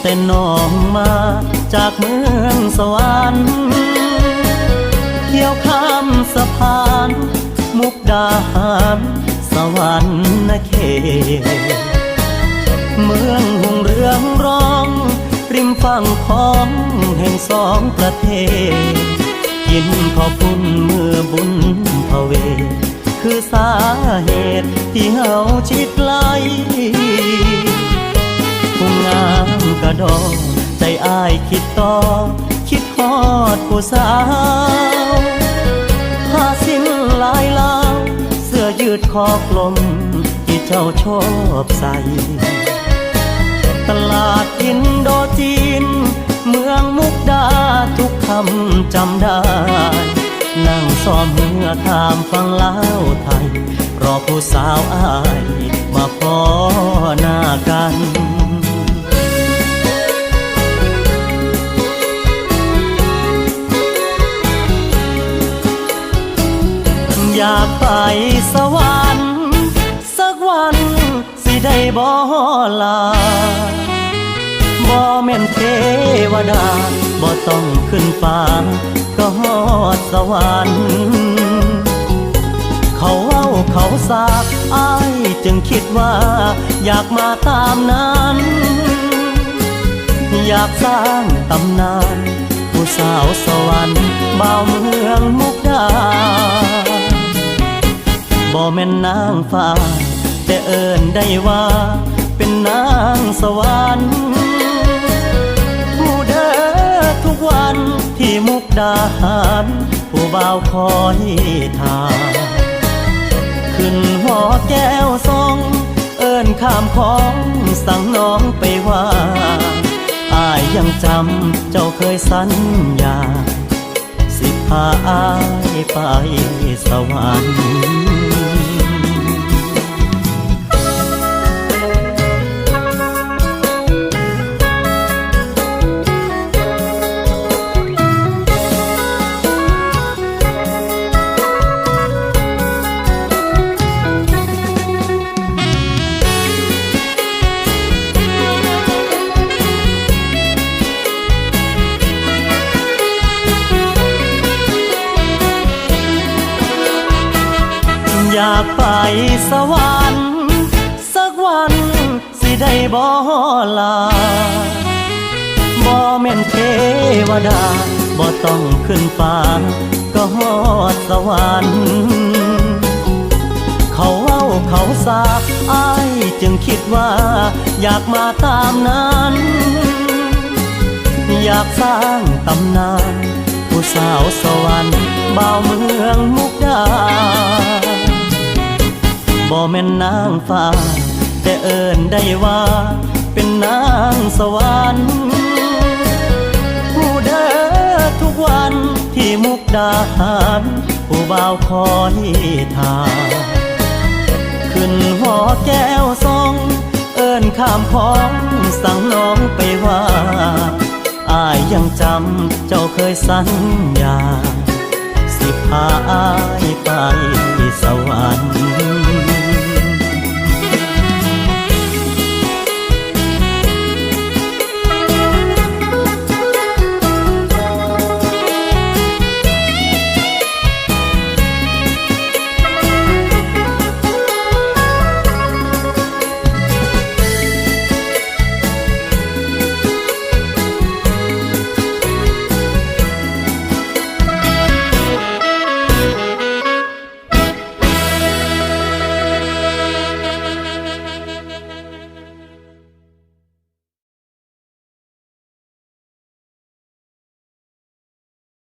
แต่นองมาจากเมืองสวรรค์เที่ยวข้ามสะพาน มุกดาหาร สวรรค์เขตเมืองหุงเรืองร้อง ริมฝั่งของแห่งสองประเทศ กินขอบคุณเมื่อบุญพเว คือสาเหตุที่เฮาชิดไกล ดอใจอายคิดต่อ คิดฮอดผู้สาวผ้าสิ้นลายลาวเสื้อยืดคอกลม ที่เจ้าชอบใส่ ตลาดอินโดจีน เมืองมุกดาทุกคำจำได้ นั่งซ้อมเมื่อข้ามฟังเลาไทย รอผู้สาวอายมาพอหน้ากัน ไปสวรรค์สักวันสิได้บ่ลาบ่แม่นเทวดาบ่ต้องขึ้นฟ้าก็ฮอดสวรรค์เขาเว้าเขาสาบอายจึงคิดว่าอยากมาตามนั้นอยากสร้างตำนาน ผู้สาวสวรรค์บ่าวเมืองมุกดา บ่แม่นนางฟ้า แต่เอิ้นได้ว่า เป็นนางสวรรค์ผู้เด้อทุกวันที่มุกดาหารผู้บ่าวคอยทาขึ้นหอแก้วทรงเอิ้นข้ามของสั่งน้องไปว่าอายยังจำเจ้าเคยสัญญา สิพาอายไปสวรรค์ อยากไปสวรรค์สักวันสิได้บ่ลาบ่แม่นเทวดาบ่ต้องขึ้นฟ้าก็ฮอดสวรรค์เขาเว้าเขาสาบอายจึงคิดว่า อยากมาตามนั้น อยากสร้างตำนาน ผู้สาวสวรรค์บ่าวเมืองมุกดา บ่แม่นนางฟ้า แต่เอิ้นได้ว่า เป็นนางสวรรค์ผู้เด้อทุกวันที่มุกดาหารผู้บ่าวคอยทาขึ้นหอแก้วทรงเอิ้นข้ามของสั่งน้องไปว่าอายยังจำเจ้าเคยสัญญา สิพาอายไปสวรรค์